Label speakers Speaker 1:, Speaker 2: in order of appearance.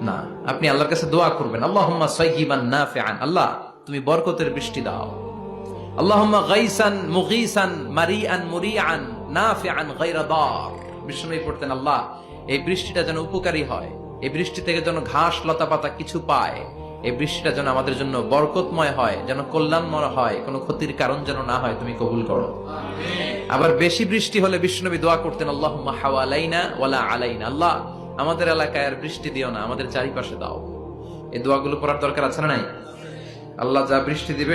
Speaker 1: না, আপনি আল্লাহর কাছে দোয়া করবেন। আল্লাহুম্মা সাইয়িবান নাফিআন, আল্লাহ, তুমি বরকতের বৃষ্টি দাও। আল্লাহুম্মা গাইসান, মুগীসান, মারিআন, মুরিআন, নাফিআন গায়রা দার। বিষ্ণুই পড়তেন, আল্লাহ, এই বৃষ্টিটা যেন উপকারী হয়। এই বৃষ্টি থেকে যেন ঘাস লতা পাতা কিছু পায়। এই বৃষ্টিটা যেন আমাদের জন্য বরকতময় হয়, যেন কল্যাণময় হয়, কোনো ক্ষতির কারণ যেন না হয়, তুমি কবুল করো। আবার বেশি বৃষ্টি হলে বিষ্ণুনবী দোয়া করতেন আল্লাহ হাওয়ালাইনা ওয়ালা আলাইনা। আল্লাহ আমাদের এলাকায় আর বৃষ্টি দিও না, আমাদের চারিপাশে দাও। এই দোয়াগুলো পড়ার দরকার আছে না নাই? আল্লাহ যা বৃষ্টি দিবে